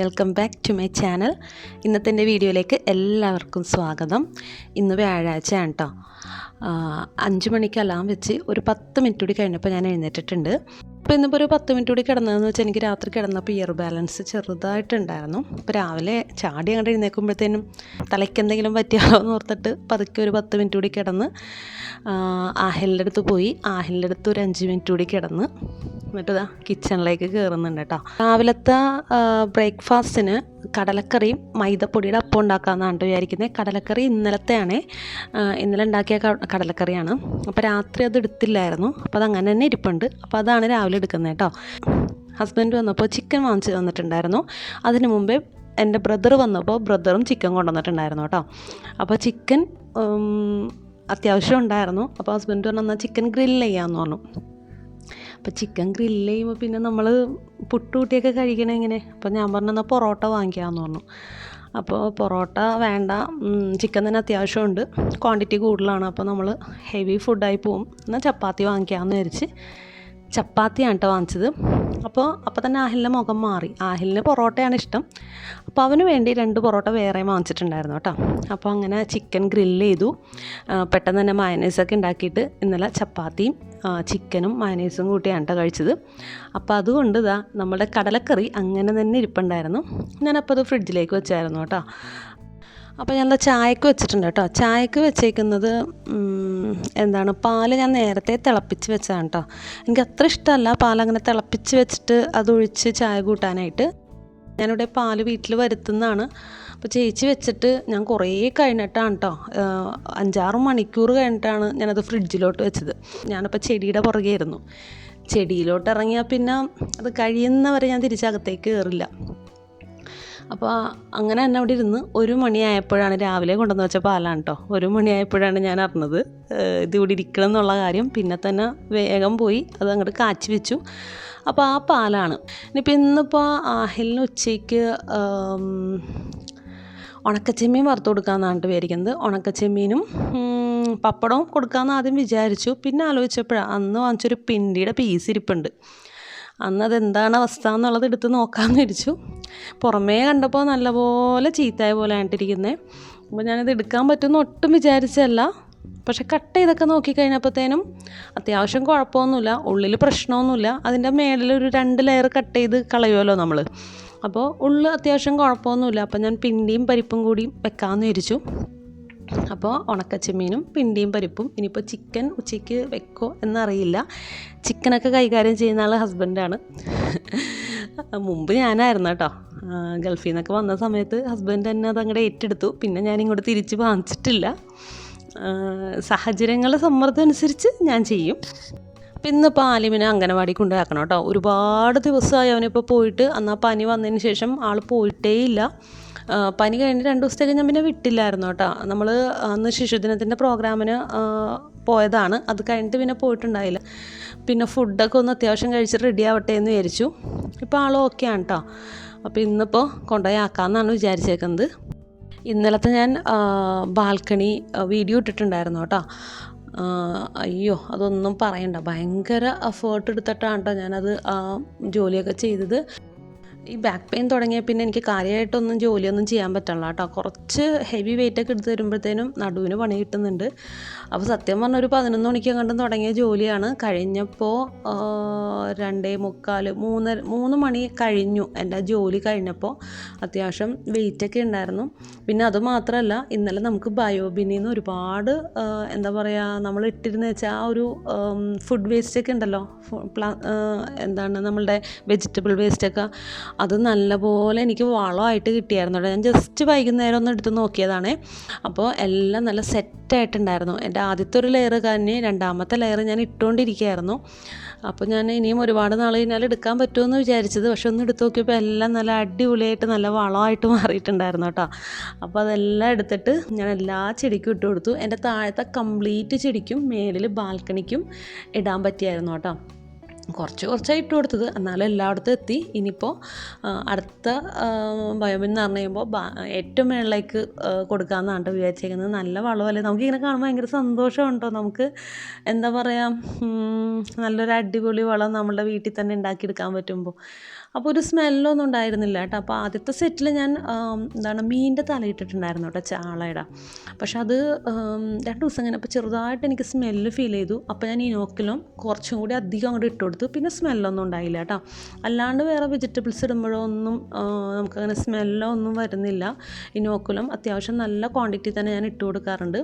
Welcome back to my channel. ഇന്നത്തെ എന്റെ വീഡിയോയിലേക്ക് എല്ലാവർക്കും സ്വാഗതം. ഇന്ന് വ്യാഴാഴ്ചയാണ് കേട്ടോ അഞ്ച് മണിക്ക് അലാം വെച്ച് ഒരു പത്ത് മിനിറ്റ് കൂടി കഴിഞ്ഞപ്പോൾ ഞാൻ എഴുന്നേറ്റിട്ടുണ്ട്. അപ്പോൾ ഇന്നിപ്പോൾ ഒരു പത്ത് മിനിറ്റ് കൂടി കിടന്നതെന്ന് വെച്ചാൽ എനിക്ക് രാത്രി കിടന്നപ്പോൾ ഇയർ ബാലൻസ് ചെറുതായിട്ടുണ്ടായിരുന്നു. അപ്പോൾ രാവിലെ ചാടി അങ്ങോട്ട് എഴുന്നേൽക്കുമ്പോഴത്തേനും തലയ്ക്ക് എന്തെങ്കിലും പറ്റിയാലോ എന്ന് ഓർത്തിട്ട് പതുക്കെ ഒരു പത്ത് മിനിറ്റ് കൂടി കിടന്ന് ആഹലിന്റെ അടുത്ത് പോയി. ആഹലിന്റെ അടുത്ത് ഒരു അഞ്ച് മിനിറ്റ് കൂടി കിടന്ന് എന്നിട്ട് ഇതാ കിച്ചണിലേക്ക് കയറുന്നുണ്ട് കേട്ടോ രാവിലത്തെ ബ്രേക്ക്ഫാസ്റ്റിന് കടലക്കറിയും മൈദപ്പൊടിയുടെ അപ്പം ഉണ്ടാക്കാമെന്നാണ് വിചാരിക്കുന്നത് കടലക്കറി ഇന്നലത്തെയാണ്. ഇന്നലെ ഉണ്ടാക്കിയ കടലക്കറിയാണ്. അപ്പോൾ രാത്രി അത് എടുത്തില്ലായിരുന്നു. അപ്പോൾ അത് അങ്ങനെ തന്നെ ഇരിപ്പുണ്ട്. അപ്പോൾ അതാണ് രാവിലെ എടുക്കുന്നത് കേട്ടോ ഹസ്ബൻഡ് വന്നപ്പോൾ ചിക്കൻ വാങ്ങിച്ച് തന്നിട്ടുണ്ടായിരുന്നു. അതിന് മുമ്പേ എന്റെ ബ്രദർ വന്നപ്പോൾ ബ്രദറും ചിക്കൻ കൊണ്ടുവന്നിട്ടുണ്ടായിരുന്നു കേട്ടോ അപ്പോൾ ചിക്കൻ അത്യാവശ്യം ഉണ്ടായിരുന്നു. അപ്പോൾ ഹസ്ബൻഡ് പറഞ്ഞു എന്നാൽ ചിക്കൻ ഗ്രില്ല് ചെയ്യാമെന്ന് പറഞ്ഞു. അപ്പോൾ ചിക്കൻ ഗ്രില്ല് ചെയ്യുമ്പോൾ പിന്നെ നമ്മൾ പുട്ടുകൂട്ടിയൊക്കെ കഴിക്കണേ ഇങ്ങനെ അപ്പോൾ ഞാൻ പറഞ്ഞു എന്നാൽ പൊറോട്ട വാങ്ങിക്കാമെന്ന് പറഞ്ഞു. അപ്പോൾ പൊറോട്ട വേണ്ട ചിക്കൻ തന്നെ അത്യാവശ്യമുണ്ട്. ക്വാണ്ടിറ്റി കൂടുതലാണ്. അപ്പോൾ നമ്മൾ ഹെവി ഫുഡായി പോവും. എന്നാൽ ചപ്പാത്തി വാങ്ങിക്കാമെന്ന് വിചാരിച്ച് ചപ്പാത്തിയാണ് കേട്ടോ വാങ്ങിച്ചത്. അപ്പോൾ അപ്പോൾ തന്നെ ആഹിലിന്റെ മുഖം മാറി. ആഹിലിന് പൊറോട്ടയാണ് ഇഷ്ടം. അപ്പോൾ അവന് വേണ്ടി രണ്ട് പൊറോട്ട വേറെ വാങ്ങിച്ചിട്ടുണ്ടായിരുന്നു കേട്ടോ. അപ്പോൾ അങ്ങനെ ചിക്കൻ ഗ്രില്ല് ചെയ്തു. പെട്ടെന്ന് തന്നെ മയനൈസൊക്കെ ഉണ്ടാക്കിയിട്ട് ഇന്നലെ ചപ്പാത്തിയും ചിക്കനും മയനൈസും കൂട്ടിയാണ് കേട്ടോ കഴിച്ചത്. അപ്പോൾ അതുകൊണ്ട് ഇതാ നമ്മുടെ കടലക്കറി അങ്ങനെ തന്നെ ഇരിപ്പുണ്ടായിരുന്നു. ഞാനപ്പോൾ അത് ഫ്രിഡ്ജിലേക്ക് വെച്ചായിരുന്നു കേട്ടോ. അപ്പോൾ ഞാൻ ചായക്ക് വെച്ചിട്ടുണ്ട് കേട്ടോ. ചായക്ക് വെച്ചേക്കുന്നത് എന്താണ് പാൽ ഞാൻ നേരത്തെ തിളപ്പിച്ച് വെച്ചതാണ് കേട്ടോ. എനിക്ക് അത്ര ഇഷ്ടമല്ല പാൽ അങ്ങനെ തിളപ്പിച്ച് വെച്ചിട്ട് അതൊഴിച്ച് ചായ കൂട്ടാനായിട്ട്. ഞാനിവിടെ പാൽ വീട്ടിൽ വരുത്തുന്നതാണ്. അപ്പോൾ ചേച്ചി വെച്ചിട്ട് ഞാൻ കുറേ കഴിഞ്ഞിട്ടാണ് കേട്ടോ. അഞ്ചാറ് മണിക്കൂർ കഴിഞ്ഞിട്ടാണ് ഞാനത് ഫ്രിഡ്ജിലോട്ട് വെച്ചത്. ഞാനിപ്പോൾ ചെടിയുടെ പുറകെയായിരുന്നു ചെടിയിലോട്ട് ഇറങ്ങിയാൽ പിന്നെ അത് കഴിയുന്നവരെ ഞാൻ തിരിച്ചകത്തേക്ക് കയറില്ല അപ്പോൾ അങ്ങനെ തന്നെ അവിടെ ഇരുന്ന് ഒരു മണിയായപ്പോഴാണ് രാവിലെ കൊണ്ടുവന്ന് വെച്ച പാലാണ് കേട്ടോ ഒരു മണിയായപ്പോഴാണ് ഞാൻ അറിഞ്ഞത്. ഇത് ഇവിടെ ഇരിക്കണം എന്നുള്ള കാര്യം. പിന്നെ തന്നെ വേഗം പോയി അത് അങ്ങോട്ട് കാച്ചി വെച്ചു. അപ്പോൾ ആ പാലാണ്. ഇനിയിപ്പോൾ ഇന്നിപ്പോൾ ആഹിലിന് ഉച്ചയ്ക്ക് ഉണക്കച്ചെമ്മീൻ വറുത്ത് കൊടുക്കാമെന്നാണ് വിചാരിക്കുന്നത്. ഉണക്കച്ചെമ്മീനും പപ്പടവും കൊടുക്കാമെന്ന് ആദ്യം വിചാരിച്ചു. പിന്നെ ആലോചിച്ചപ്പോഴാണ് അന്ന് വാങ്ങിച്ചൊരു പിണ്ടിയുടെ പീസ് ഇരിപ്പുണ്ട്. അന്ന് അതെന്താണ് അവസ്ഥ എന്നുള്ളത് എടുത്ത് നോക്കാമെന്ന് വിരിച്ചു പുറമേ കണ്ടപ്പോൾ നല്ലപോലെ ചീത്തായ പോലെ ആയിട്ടിരിക്കുന്നത് അപ്പോൾ ഞാനിത് എടുക്കാൻ പറ്റുമെന്ന് ഒട്ടും വിചാരിച്ചല്ല പക്ഷെ കട്ട് ചെയ്തൊക്കെ നോക്കിക്കഴിഞ്ഞപ്പോഴത്തേനും അത്യാവശ്യം കുഴപ്പമൊന്നുമില്ല ഉള്ളിൽ പ്രശ്നമൊന്നുമില്ല. അതിന്റെ മേളിൽ ഒരു രണ്ട് ലെയർ കട്ട് ചെയ്ത് കളയുമല്ലോ നമ്മൾ അപ്പോൾ ഉള്ളിൽ അത്യാവശ്യം കുഴപ്പമൊന്നുമില്ല. അപ്പോൾ ഞാൻ പിണ്ടിയും പരിപ്പും കൂടി വെക്കാമെന്ന് വിചാരിച്ചു. അപ്പോൾ ഉണക്കച്ചെമ്മീനും പിണ്ടിയും പരിപ്പും ഇനിയിപ്പോൾ ചിക്കൻ ഉച്ചയ്ക്ക് വെക്കോ എന്നറിയില്ല. ചിക്കനൊക്കെ കൈകാര്യം ചെയ്യുന്ന ആൾ ഹസ്ബൻഡാണ് മുമ്പ് ഞാനായിരുന്നു കേട്ടോ. ഗൾഫിൽ നിന്നൊക്കെ വന്ന സമയത്ത് ഹസ്ബൻഡ് തന്നെ അത് അങ്ങോട്ട് ഏറ്റെടുത്തു. പിന്നെ ഞാനിങ്ങോട്ട് തിരിച്ച് വാങ്ങിച്ചിട്ടില്ല. സാഹചര്യങ്ങളെ സമ്മർദ്ദം അനുസരിച്ച് ഞാൻ ചെയ്യും. പിന്നെ ആലിമിനെ അംഗനവാടി കൊണ്ടുപോയാക്കണം കേട്ടോ. ഒരുപാട് ദിവസമായി അവനിപ്പോൾ പോയിട്ട് അന്ന് പനി വന്നതിന് ശേഷം ആൾ പോയിട്ടേ ഇല്ല പനി കഴിഞ്ഞ് രണ്ട് ദിവസത്തേക്ക് ഞാൻ പിന്നെ വിട്ടില്ലായിരുന്നു കേട്ടോ. നമ്മൾ അന്ന് ശിശുദിനത്തിന്റെ പ്രോഗ്രാമിന് പോയതാണ്. അത് കഴിഞ്ഞിട്ട് പിന്നെ പോയിട്ടുണ്ടായില്ല. പിന്നെ ഫുഡൊക്കെ ഒന്ന് അത്യാവശ്യം കഴിച്ചിട്ട് റെഡി ആവട്ടെ എന്ന് വിചാരിച്ചു. ഇപ്പോൾ ആൾ ആണ് കേട്ടോ അപ്പോൾ ഇന്നിപ്പോൾ കൊണ്ടുപോയി ആക്കാമെന്നാണ് വിചാരിച്ചേക്കുന്നത്. ഇന്നലത്തെ ഞാൻ ബാൽക്കണി വീഡിയോ ഇട്ടിട്ടുണ്ടായിരുന്നു കേട്ടോ. അയ്യോ അതൊന്നും പറയണ്ട. ഭയങ്കര എഫേർട്ട് എടുത്തിട്ടാണ് കേട്ടോ ഞാനത് ജോലിയൊക്കെ ചെയ്തത്. ഈ ബാക്ക് പെയിൻ തുടങ്ങിയ പിന്നെ എനിക്ക് കാര്യമായിട്ടൊന്നും ജോലിയൊന്നും ചെയ്യാൻ പറ്റണല്ലോ കേട്ടോ കുറച്ച് ഹെവി വെയിറ്റ് ഒക്കെ എടുത്ത് വരുമ്പോഴത്തേനും നടുവിന് പണി കിട്ടുന്നുണ്ട്. അപ്പോൾ സത്യം പറഞ്ഞ ഒരു പതിനൊന്ന് മണിക്ക് കണ്ടും തുടങ്ങിയ ജോലിയാണ്. കഴിഞ്ഞപ്പോൾ രണ്ടേ മുക്കാൽ മൂന്ന് മൂന്ന് മണി കഴിഞ്ഞു എന്റെ ജോലി കഴിഞ്ഞപ്പോൾ അത്യാവശ്യം വെയിറ്റ് ഒക്കെ ഉണ്ടായിരുന്നു. പിന്നെ അത് മാത്രമല്ല ഇന്നലെ നമുക്ക് ബയോബിനിൽ നിന്ന് ഒരുപാട് എന്താ പറയുക നമ്മൾ ഇട്ടിരുന്ന വെച്ചാൽ ആ ഒരു ഫുഡ് വേസ്റ്റ് ഒക്കെ ഉണ്ടല്ലോ. എന്താണ് നമ്മളുടെ വെജിറ്റബിൾ വേസ്റ്റ് ഒക്കെ. അത് നല്ലപോലെ എനിക്ക് വളമായിട്ട് കിട്ടിയായിരുന്നു കേട്ടോ. ഞാൻ ജസ്റ്റ് വൈകുന്നേരം ഒന്ന് എടുത്ത് നോക്കിയതാണ്. അപ്പോൾ എല്ലാം നല്ല സെറ്റായിട്ടുണ്ടായിരുന്നു എന്റെ ആദ്യത്തെ ഒരു ലെയർ കഴിഞ്ഞ് രണ്ടാമത്തെ ലെയർ ഞാൻ ഇട്ടുകൊണ്ടിരിക്കുകയായിരുന്നു. അപ്പോൾ ഞാൻ ഇനിയും ഒരുപാട് നാൾ കഴിഞ്ഞാൽ എടുക്കാൻ പറ്റുമെന്ന് വിചാരിച്ചത്. പക്ഷെ ഒന്ന് എടുത്ത് നോക്കിയപ്പോൾ എല്ലാം നല്ല അടിപൊളിയായിട്ട് നല്ല വളമായിട്ട് മാറിയിട്ടുണ്ടായിരുന്നു കേട്ടോ. അപ്പോൾ അതെല്ലാം എടുത്തിട്ട് ഞാൻ എല്ലാ ചെടിക്കും ഇട്ട് കൊടുത്തു. എന്റെ താഴത്തെ കംപ്ലീറ്റ് ചെടിക്കും മേലിൽ ബാൽക്കണിക്കും ഇടാൻ പറ്റിയായിരുന്നു കേട്ടോ. കുറച്ച് കുറച്ചായി ഇട്ട് കൊടുത്തത്. എന്നാലും എല്ലായിടത്തും എത്തി. ഇനിയിപ്പോൾ അടുത്ത ബയോമിൻ എന്ന് പറഞ്ഞു കഴിയുമ്പോൾ ഏറ്റവും മേളിലേക്ക് കൊടുക്കാമെന്നാണ് കേട്ടോ വിചാരിച്ചേക്കുന്നത്. നല്ല വളമല്ലേ നമുക്കിങ്ങനെ കാണുമ്പോൾ ഭയങ്കര സന്തോഷമുണ്ടോ നമുക്ക്. എന്താ പറയുക നല്ലൊരു അടിപൊളി വളം നമ്മളുടെ വീട്ടിൽ തന്നെ ഉണ്ടാക്കിയെടുക്കാൻ പറ്റുമ്പോൾ അപ്പോൾ ഒരു സ്മെല്ലൊന്നും ഉണ്ടായിരുന്നില്ല കേട്ടോ. അപ്പോൾ ആദ്യത്തെ സെറ്റിൽ ഞാൻ എന്താണ് മീനിന്റെ തലയിട്ടിട്ടുണ്ടായിരുന്നു കേട്ടോ ചാളയുടെ. പക്ഷെ അത് രണ്ട് ദിവസം കഴിഞ്ഞപ്പോൾ ചെറുതായിട്ട് എനിക്ക് സ്മെല്ല് ഫീൽ ചെയ്തു. അപ്പോൾ ഞാൻ ഇനോക്കിലും കുറച്ചും കൂടി അധികം അങ്ങോട്ട് ഇട്ട് കൊടുത്തു. പിന്നെ സ്മെല്ലൊന്നും ഉണ്ടായില്ല കേട്ടോ. അല്ലാണ്ട് വേറെ വെജിറ്റബിൾസ് ഇടുമ്പോഴോ ഒന്നും നമുക്കങ്ങനെ സ്മെല്ലോ ഒന്നും വരുന്നില്ല. ഇനോക്കുലം അത്യാവശ്യം നല്ല ക്വാണ്ടിറ്റി തന്നെ ഞാൻ ഇട്ട് കൊടുക്കാറുണ്ട്.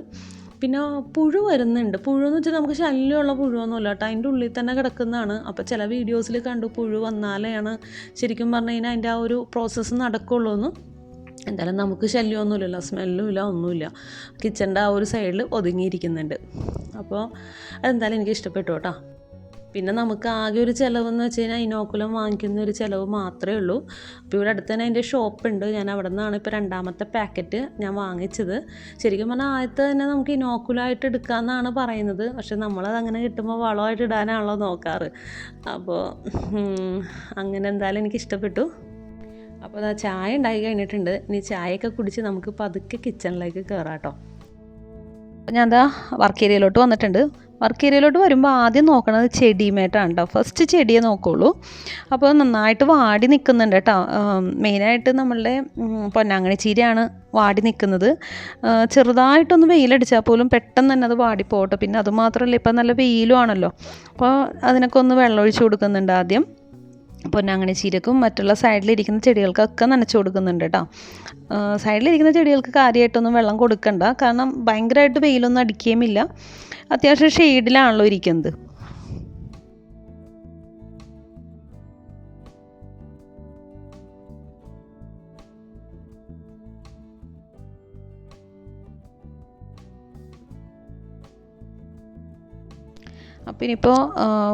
പിന്നെ പുഴു വരുന്നുണ്ട്. പുഴു എന്ന് വെച്ചാൽ നമുക്ക് ശല്യമുള്ള പുഴുവൊന്നുമില്ല കേട്ടോ. അതിന്റെ ഉള്ളിൽ തന്നെ കിടക്കുന്നതാണ്. അപ്പോൾ ചില വീഡിയോസിൽ കണ്ടു പുഴു വന്നാലെയാണ് ശരിക്കും പറഞ്ഞു കഴിഞ്ഞാൽ അതിന്റെ ആ ഒരു പ്രോസസ്സ് നടക്കുള്ളൂ എന്ന്. എന്തായാലും നമുക്ക് ശല്യമൊന്നുമില്ലല്ലോ. സ്മെല്ലും ഇല്ല ഒന്നുമില്ല കിച്ചന്റെ ആ ഒരു സൈഡിൽ ഒതുങ്ങിയിരിക്കുന്നുണ്ട്. അപ്പോൾ അതെന്തായാലും എനിക്ക് ഇഷ്ടപ്പെട്ടു കേട്ടോ. പിന്നെ നമുക്ക് ആകെ ഒരു ചിലവെന്ന് വെച്ച് കഴിഞ്ഞാൽ ഇനോക്കുലം വാങ്ങിക്കുന്ന ഒരു ചിലവ് മാത്രമേ ഉള്ളൂ. അപ്പോൾ ഇവിടെ അടുത്ത് തന്നെ അതിന്റെ ഷോപ്പുണ്ട് ഞാൻ അവിടെ നിന്നാണ് ഇപ്പോൾ രണ്ടാമത്തെ പാക്കറ്റ് ഞാൻ വാങ്ങിച്ചത്. ശരിക്കും പറഞ്ഞാൽ ആദ്യത്തെ തന്നെ നമുക്ക് ഇനോക്കുലമായിട്ട് എടുക്കാമെന്നാണ് പറയുന്നത്. പക്ഷെ നമ്മളത് അങ്ങനെ കിട്ടുമ്പോൾ വളമായിട്ട് ഇടാനാണല്ലോ നോക്കാറ്. അപ്പോൾ അങ്ങനെ എന്തായാലും എനിക്ക് ഇഷ്ടപ്പെട്ടു. അപ്പോൾ അതാ ചായ ഉണ്ടായി കഴിഞ്ഞിട്ടുണ്ട്. ഇനി ചായയൊക്കെ കുടിച്ച് നമുക്ക് പതുക്കെ കിച്ചണിലേക്ക് കയറാം കേട്ടോ അപ്പോൾ ഞാൻ എന്താ വർക്ക് ഏരിയയിലോട്ട് വന്നിട്ടുണ്ട്. വർക്ക് ഏരിയയിലോട്ട് വരുമ്പോൾ ആദ്യം നോക്കണത് ചെടിയുമായിട്ടാണ് കേട്ടോ ഫസ്റ്റ് ചെടിയെ നോക്കുള്ളൂ. അപ്പോൾ നന്നായിട്ട് വാടി നിൽക്കുന്നുണ്ട് കേട്ടോ മെയിനായിട്ട് നമ്മളുടെ പൊന്നാങ്ങണി ചീരയാണ് വാടി നിൽക്കുന്നത് ചെറുതായിട്ടൊന്ന് വെയിലടിച്ചാൽ പോലും പെട്ടെന്ന് തന്നെ അത് വാടിപ്പോട്ടെ പിന്നെ അതുമാത്രമല്ല ഇപ്പം നല്ല വെയിലുമാണല്ലോ അപ്പോൾ അതിനൊക്കെ ഒന്ന് വെള്ളമൊഴിച്ച് കൊടുക്കുന്നുണ്ട് ആദ്യം. പൊന്നാങ്കണ്ണി ചീരക്കും മറ്റുള്ള സൈഡിലിരിക്കുന്ന ചെടികൾക്കൊക്കെ നനച്ചു കൊടുക്കുന്നുണ്ട് കേട്ടോ സൈഡിലിരിക്കുന്ന ചെടികൾക്ക് കാര്യമായിട്ടൊന്നും വെള്ളം കൊടുക്കണ്ട. കാരണം ഭയങ്കരമായിട്ട് വെയിലൊന്നും അടിക്കുകയുമില്ല. അത്യാവശ്യം ഷെയ്ഡിലാണല്ലോ ഇരിക്കുന്നത്. അപ്പോൾ ഇനിയിപ്പോൾ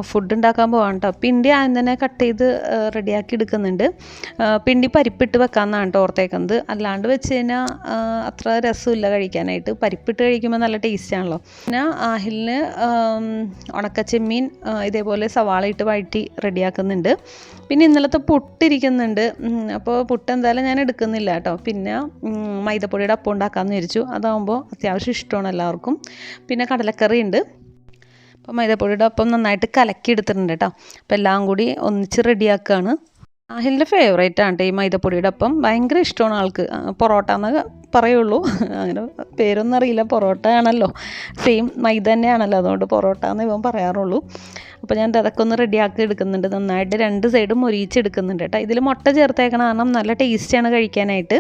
ഫുഡ് ഉണ്ടാക്കാൻ പോകാം കേട്ടോ പിണ്ടി ആദ്യം തന്നെ കട്ട് ചെയ്ത് റെഡിയാക്കി എടുക്കുന്നുണ്ട്. പിണ്ടി പരിപ്പിട്ട് വെക്കാമെന്നാണ് കേട്ടോ ഓർത്തേക്കുന്നത്. അല്ലാണ്ട് വെച്ച് കഴിഞ്ഞാൽ അത്ര രസമില്ല കഴിക്കാനായിട്ട്. പരിപ്പിട്ട് കഴിക്കുമ്പോൾ നല്ല ടേസ്റ്റ് ആണല്ലോ. പിന്നെ ആഹിലിന് ഉണക്കച്ചെമ്മീൻ ഇതേപോലെ സവാള ഇട്ട് വഴറ്റി റെഡിയാക്കുന്നുണ്ട് പിന്നെ ഇന്നലത്തെ പുട്ടിരിക്കുന്നുണ്ട്. അപ്പോൾ പുട്ട് എന്തായാലും ഞാൻ എടുക്കുന്നില്ല കേട്ടോ പിന്നെ മൈദപ്പൊടിയുടെ അപ്പം ഉണ്ടാക്കാമെന്ന് വിചാരിച്ചു. അതാകുമ്പോൾ അത്യാവശ്യം ഇഷ്ടമാണ് എല്ലാവർക്കും. പിന്നെ കടലക്കറി ഉണ്ട് അപ്പോൾ മൈദപ്പൊടിയുടെ ഒപ്പം നന്നായിട്ട് കലക്കി എടുത്തിട്ടുണ്ട് കേട്ടോ. അപ്പോൾ എല്ലാം കൂടി ഒന്നിച്ച് റെഡിയാക്കുകയാണ് ആഹിലിന്റെ ഫേവറേറ്റ് ആണ് ഈ മൈദപ്പൊടിയുടെ ഒപ്പം. ഭയങ്കര ഇഷ്ടമാണ് ആൾക്ക്. പൊറോട്ട എന്ന് പറയുള്ളൂ. അങ്ങനെ പേരൊന്നും അറിയില്ല. പൊറോട്ട ആണല്ലോ. സെയിം മൈദ തന്നെയാണല്ലോ. അതുകൊണ്ട് പൊറോട്ട എന്ന് ഇവൻ പറയാറുള്ളൂ. അപ്പോൾ ഞാൻ അതൊക്കെ ഒന്ന് റെഡിയാക്കി എടുക്കുന്നുണ്ട്. നന്നായിട്ട് രണ്ട് സൈഡും മൊരിയിച്ചെടുക്കുന്നുണ്ട് കേട്ടോ. ഇതിൽ മുട്ട ചേർത്തേക്കണ കാരണം നല്ല ടേസ്റ്റാണ് കഴിക്കാനായിട്ട്.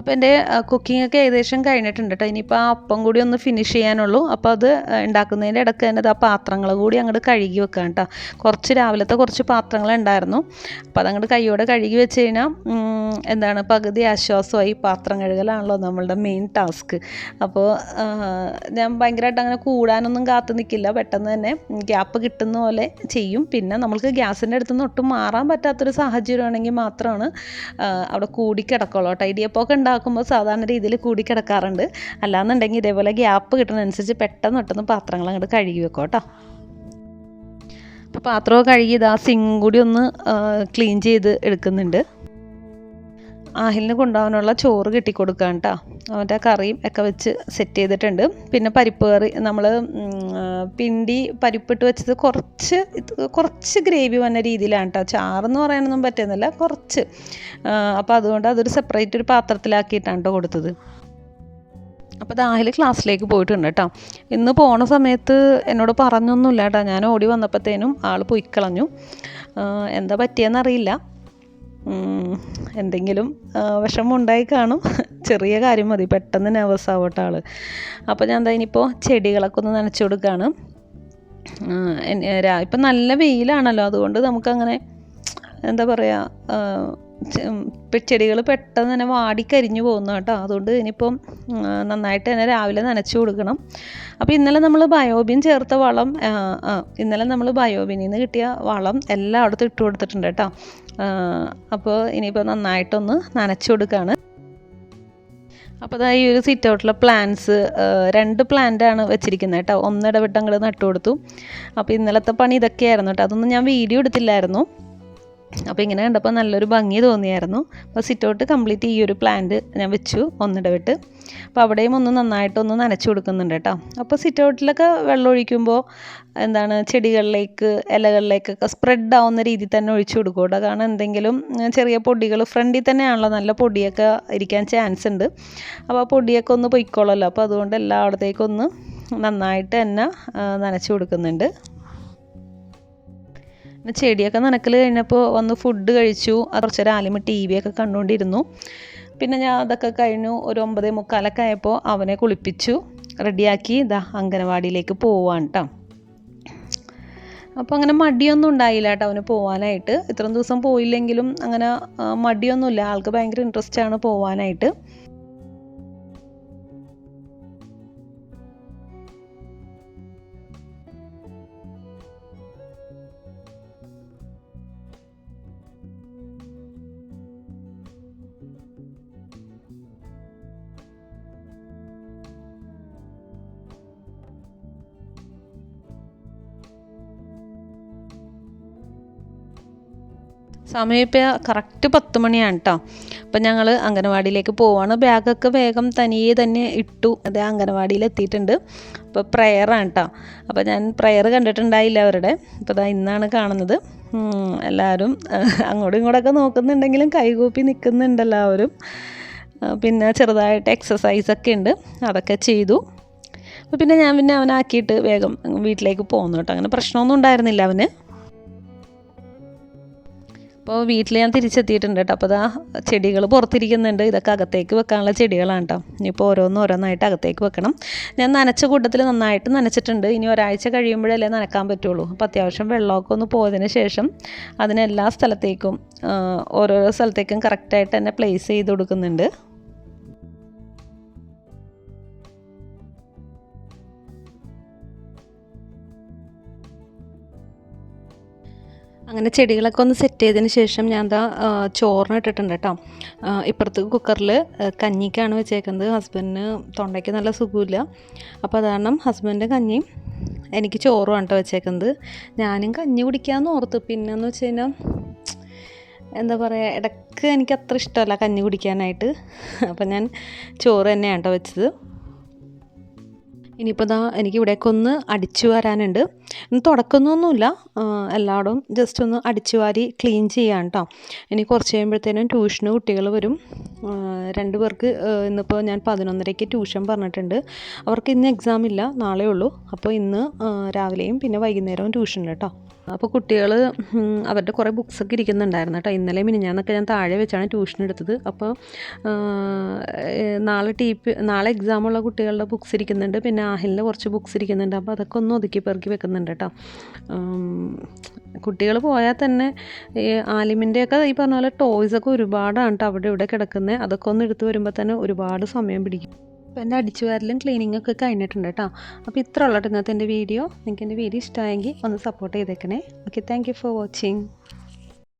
അപ്പോൾ എന്റെ കുക്കിംഗ് ഒക്കെ ഏകദേശം കഴിഞ്ഞിട്ടുണ്ട് കേട്ടോ ഇനിയിപ്പോൾ ആ അപ്പം കൂടി ഒന്ന് ഫിനിഷ് ചെയ്യാനുള്ളൂ. അപ്പോൾ അത് ഉണ്ടാക്കുന്നതിന്റെ ഇടയ്ക്ക് തന്നെ ആ പാത്രങ്ങൾ കൂടി അങ്ങോട്ട് കഴുകി വെക്കാം കേട്ടോ കുറച്ച് രാവിലത്തെ കുറച്ച് പാത്രങ്ങൾ ഉണ്ടായിരുന്നു അപ്പോൾ അതങ്ങോട്ട് കൈയോടെ കഴുകി വെച്ച് കഴിഞ്ഞാൽ എന്താണ് പകുതി ആശ്വാസമായി. പാത്രം കഴുകലാണല്ലോ നമ്മളുടെ മെയിൻ ടാസ്ക് അപ്പോൾ ഞാൻ ഭയങ്കരമായിട്ട് അങ്ങനെ കൂടാനൊന്നും കാത്തു നിൽക്കില്ല പെട്ടെന്ന് തന്നെ ഗ്യാപ്പ് കിട്ടുന്ന പോലെ ചെയ്യും. പിന്നെ നമ്മൾക്ക് ഗ്യാസിന്റെ അടുത്ത് നിന്ന് ഒട്ടും മാറാൻ പറ്റാത്തൊരു സാഹചര്യമാണെങ്കിൽ മാത്രമാണ് അവിടെ കൂടി കൂടിക്കിടക്കുള്ളൂ കേട്ടോ ഇടിയപ്പമൊക്കെ ഉണ്ടാക്കുമ്പോൾ സാധാരണ രീതിയിൽ കൂടി കിടക്കാറുണ്ട്. അല്ലാന്നുണ്ടെങ്കിൽ ഇതേപോലെ ഗ്യാപ്പ് കിട്ടുന്നതനുസരിച്ച് പെട്ടെന്ന് പെട്ടെന്ന് പാത്രങ്ങൾ അങ്ങോട്ട് കഴുകി വെക്കും കേട്ടോ. അപ്പോൾ പാത്രമൊക്കെ കഴുകി ഇതാ സിങ് കൂടി ഒന്ന് ക്ലീൻ ചെയ്ത് എടുക്കുന്നുണ്ട്. ആഹിലിന് കൊണ്ടുപോകാനുള്ള ചോറ് കെട്ടിക്കൊടുക്കാൻ കേട്ടോ. അവന്റെ കറിയും ഒക്കെ വെച്ച് സെറ്റ് ചെയ്തിട്ടുണ്ട്. പിന്നെ പരിപ്പ് കറി നമ്മൾ പിണ്ടി പരിപ്പിട്ട് വെച്ചത് കുറച്ച് കുറച്ച് ഗ്രേവി വന്ന രീതിയിലാണ് കേട്ടോ. ചാറെന്ന് പറയാനൊന്നും പറ്റുന്നില്ല കുറച്ച്. അപ്പോൾ അതുകൊണ്ട് അതൊരു സെപ്പറേറ്റ് ഒരു പാത്രത്തിലാക്കിയിട്ടാണ് കേട്ടോ കൊടുത്തത്. അപ്പോൾ ദാഹിൽ ക്ലാസ്സിലേക്ക് പോയിട്ടുണ്ട് കേട്ടോ. ഇന്ന് പോണ സമയത്ത് എന്നോട് പറഞ്ഞൊന്നുമില്ല കേട്ടോ. ഞാൻ ഓടി വന്നപ്പോഴത്തേനും ആൾ പൊയ്ക്കളഞ്ഞു. എന്താ പറ്റിയെന്നറിയില്ല എന്തെങ്കിലും വിഷമം ഉണ്ടായി കാണും. ചെറിയ കാര്യം മതി പെട്ടെന്ന് നെർവസ് ആവട്ടെ ആൾ അപ്പോൾ ഞാൻ എന്താ ഇനിയിപ്പോൾ ചെടികളൊക്കെ ഒന്ന് നനച്ചു കൊടുക്കുകയാണ് ഇപ്പം നല്ല വെയിലാണല്ലോ അതുകൊണ്ട് നമുക്കങ്ങനെ എന്താ പറയുക ചെടികൾ പെട്ടെന്ന് തന്നെ വാടിക്കരിഞ്ഞു പോകുന്നു കേട്ടോ. അതുകൊണ്ട് ഇനിയിപ്പം നന്നായിട്ട് തന്നെ രാവിലെ നനച്ചു കൊടുക്കണം. അപ്പോൾ ഇന്നലെ നമ്മൾ ബയോബിൻ ചേർത്ത വളം ഇന്നലെ നമ്മൾ ബയോബിനിൽ നിന്ന് കിട്ടിയ വളം എല്ലായിടത്തും ഇട്ട് കൊടുത്തിട്ടുണ്ട് കേട്ടോ. അപ്പോൾ ഇനിയിപ്പോൾ നന്നായിട്ടൊന്ന് നനച്ചു കൊടുക്കുകയാണ് അപ്പോൾ അതാ ഈ ഒരു സിറ്റ് ഔട്ടിലെ പ്ലാന്റ്സ് രണ്ട് പ്ലാന്റ് ആണ് വെച്ചിരിക്കുന്നത് കേട്ടോ. ഒന്നിടവിട്ട് അങ്ങോട്ട് നട്ടു കൊടുത്തു. അപ്പോൾ ഇന്നലത്തെ പണി ഇതൊക്കെയായിരുന്നു കേട്ടോ. അതൊന്നും ഞാൻ വീഡിയോ എടുത്തില്ലായിരുന്നു. അപ്പോൾ ഇങ്ങനെ കണ്ടപ്പോൾ നല്ലൊരു ഭംഗി തോന്നിയായിരുന്നു. അപ്പോൾ സിറ്റൗട്ട് കംപ്ലീറ്റ് ഈ ഒരു പ്ലാന്റ് ഞാൻ വെച്ചു ഒന്നിടവിട്ട്. അപ്പോൾ അവിടെയും ഒന്ന് നന്നായിട്ടൊന്ന് നനച്ചു കൊടുക്കുന്നുണ്ട് കേട്ടോ. അപ്പോൾ സിറ്റൗട്ടിലൊക്കെ വെള്ളം ഒഴിക്കുമ്പോൾ എന്താണ് ചെടികളിലേക്ക് ഇലകളിലേക്കൊക്കെ സ്പ്രെഡ് ആവുന്ന രീതിയിൽ തന്നെ ഒഴിച്ചു കൊടുക്കും കേട്ടോ. കാരണം എന്തെങ്കിലും ചെറിയ പൊടികൾ ഫ്രണ്ടിൽ തന്നെയാണല്ലോ നല്ല പൊടിയൊക്കെ ഇരിക്കാൻ ചാൻസ് ഉണ്ട്. അപ്പോൾ ആ പൊടിയൊക്കെ ഒന്ന് പൊയ്ക്കോളല്ലോ. അപ്പോൾ അതുകൊണ്ട് എല്ലായിടത്തേക്കും ഒന്ന് നന്നായിട്ട് തന്നെ നനച്ചു കൊടുക്കുന്നുണ്ട്. പിന്നെ ചെടിയൊക്കെ നനക്കൽ കഴിഞ്ഞപ്പോൾ വന്ന് ഫുഡ് കഴിച്ചു. കുറച്ച് നേരം ആലിമ ടി വി ഒക്കെ കണ്ടുകൊണ്ടിരുന്നു പിന്നെ ഞാൻ അതൊക്കെ കഴിഞ്ഞു. ഒരു ഒമ്പതേ മുക്കാലൊക്കെ ആയപ്പോൾ അവനെ കുളിപ്പിച്ചു. റെഡിയാക്കി ഇതാ അംഗനവാടിയിലേക്ക് പോവാണ് കേട്ടോ അപ്പോൾ അങ്ങനെ മടിയൊന്നും ഉണ്ടായില്ല കേട്ടോ അവന് പോവാനായിട്ട്. ഇത്രയും ദിവസം പോയില്ലെങ്കിലും അങ്ങനെ മടിയൊന്നുമില്ല. ആൾക്ക് ഭയങ്കര ഇൻട്രസ്റ്റ് ആണ് പോവാനായിട്ട്. സമയം ഇപ്പോൾ കറക്റ്റ് പത്ത് മണിയാണ് കേട്ടോ അപ്പം ഞങ്ങൾ അംഗനവാടിയിലേക്ക് പോവാണ്. ബാഗൊക്കെ വേഗം തനിയെ തന്നെ ഇട്ടു. അത് അംഗനവാടിയിൽ എത്തിയിട്ടുണ്ട്. അപ്പോൾ പ്രയറാണ് കേട്ടോ അപ്പോൾ ഞാൻ പ്രെയർ കണ്ടിട്ടുണ്ടായില്ല അവരുടെ. അപ്പോൾ ഇതാ ഇന്നാണ് കാണുന്നത്. എല്ലാവരും അങ്ങോട്ടും ഇങ്ങോട്ടൊക്കെ നോക്കുന്നുണ്ടെങ്കിലും കൈകൂപ്പി നിൽക്കുന്നുണ്ട് എല്ലാവരും. പിന്നെ ചെറുതായിട്ട് എക്സസൈസൊക്കെ ഉണ്ട്. അതൊക്കെ ചെയ്തു. അപ്പോൾ പിന്നെ ഞാൻ പിന്നെ അവനാക്കിയിട്ട് വേഗം വീട്ടിലേക്ക് പോന്നു കേട്ടോ അങ്ങനെ പ്രശ്നമൊന്നും ഉണ്ടായിരുന്നില്ല അവന്. അപ്പോൾ വീട്ടിൽ ഞാൻ തിരിച്ചെത്തിയിട്ടുണ്ട് കേട്ടോ. അപ്പോൾ അതാ ചെടികൾ പുറത്തിരിക്കുന്നുണ്ട്. ഇതൊക്കെ അകത്തേക്ക് വെക്കാനുള്ള ചെടികളാണ് കേട്ടോ. ഇനിയിപ്പോൾ ഓരോന്ന് ഓരോന്നായിട്ട് അകത്തേക്ക് വെക്കണം. ഞാൻ നനച്ച കൂട്ടത്തിൽ നന്നായിട്ട് നനച്ചിട്ടുണ്ട്. ഇനി ഒരാഴ്ച കഴിയുമ്പോഴല്ലേ നനക്കാൻ പറ്റുള്ളൂ. അപ്പോൾ അത്യാവശ്യം വെള്ളമൊക്കെ ഒന്ന് പോയതിന് ശേഷം അതിനെല്ലാ സ്ഥലത്തേക്കും ഓരോരോ സ്ഥലത്തേക്കും കറക്റ്റായിട്ട് തന്നെ പ്ലേസ് ചെയ്ത് കൊടുക്കുന്നുണ്ട്. അങ്ങനെ ചെടികളൊക്കെ ഒന്ന് സെറ്റ് ചെയ്തതിന് ശേഷം ഞാൻ എന്താ ചോറിന് ഇട്ടിട്ടുണ്ട് കേട്ടോ ഇപ്പുറത്ത് കുക്കറിൽ കഞ്ഞിക്കാണ് വെച്ചേക്കുന്നത്. ഹസ്ബൻഡിന് തൊണ്ടയ്ക്ക് നല്ല സുഖമില്ല അപ്പോൾ അതുകാരണം ഹസ്ബൻഡ് കഞ്ഞിയും എനിക്ക് ചോറുമാണ് കേട്ടോ വെച്ചേക്കുന്നത്. ഞാനും കഞ്ഞി കുടിക്കാമെന്ന് ഓർത്തു. പിന്നെന്ന് വെച്ച് കഴിഞ്ഞാൽ എന്താ പറയുക ഇടയ്ക്ക് എനിക്ക് അത്ര ഇഷ്ടമല്ല കഞ്ഞി കുടിക്കാനായിട്ട്. അപ്പം ഞാൻ ചോറ് തന്നെയാണ് കേട്ടോ വെച്ചത്. ഇനിയിപ്പോൾ ഇതാ എനിക്ക് ഇവിടേക്ക് ഒന്ന് അടിച്ചു വരാനുണ്ട്. ഇന്ന് തുടക്കുന്നൊന്നുമില്ല എല്ലായിടും ജസ്റ്റ് ഒന്ന് അടിച്ചു വാരി ക്ലീൻ ചെയ്യാൻ കേട്ടോ ഇനി കുറച്ച് കഴിയുമ്പോഴത്തേനും ട്യൂഷന് കുട്ടികൾ വരും. രണ്ട് പേർക്ക് ഇന്നിപ്പോൾ ഞാൻ പതിനൊന്നരയ്ക്ക് ട്യൂഷൻ പറഞ്ഞിട്ടുണ്ട്. അവർക്ക് ഇന്ന് എക്സാം ഇല്ല നാളെ ഉള്ളൂ. അപ്പോൾ ഇന്ന് രാവിലെയും പിന്നെ വൈകുന്നേരവും ട്യൂഷൻ കേട്ടോ അപ്പോൾ കുട്ടികൾ അവരുടെ കുറേ ബുക്സൊക്കെ ഇരിക്കുന്നുണ്ടായിരുന്നു കേട്ടോ ഇന്നലെ മിനിഞ്ഞാന്നൊക്കെ ഞാൻ താഴെ വെച്ചാണ് ട്യൂഷൻ എടുത്തത്. അപ്പോൾ നാളെ ടി പി നാളെ എക്സാമുള്ള കുട്ടികളുടെ ബുക്സ് ഇരിക്കുന്നുണ്ട്. പിന്നെ ആഹിലിന്റെ കുറച്ച് ബുക്സ് ഇരിക്കുന്നുണ്ട്. അപ്പോൾ അതൊക്കെ ഒന്ന് ഒതുക്കി പെറുക്കി വെക്കുന്നുണ്ട് കേട്ടോ കുട്ടികൾ പോയാൽ തന്നെ ഈ ആലിമിന്റെയൊക്കെ ഈ പറഞ്ഞ പോലെ ടോയ്സൊക്കെ ഒരുപാടാണ് കേട്ടോ അവിടെ ഇവിടെ കിടക്കുന്നത് അതൊക്കെ ഒന്ന് എടുത്ത് വരുമ്പോൾ തന്നെ ഒരുപാട് സമയം പിടിക്കും. അപ്പോൾ എന്റെ ക്ലീനിങ്ങൊക്കെ ക്ലീനിങ് ഒക്കെ കഴിഞ്ഞിട്ടുണ്ട് കേട്ടോ അപ്പോൾ ഇത്ര ഉള്ളത് ഇന്നത്തെ എന്റെ വീഡിയോ നിങ്ങൾക്ക് എന്റെ വീഡിയോ ഇഷ്ടമായെങ്കിൽ ഒന്ന് സപ്പോർട്ട് ചെയ്തേക്കണേ. Okay thank for watching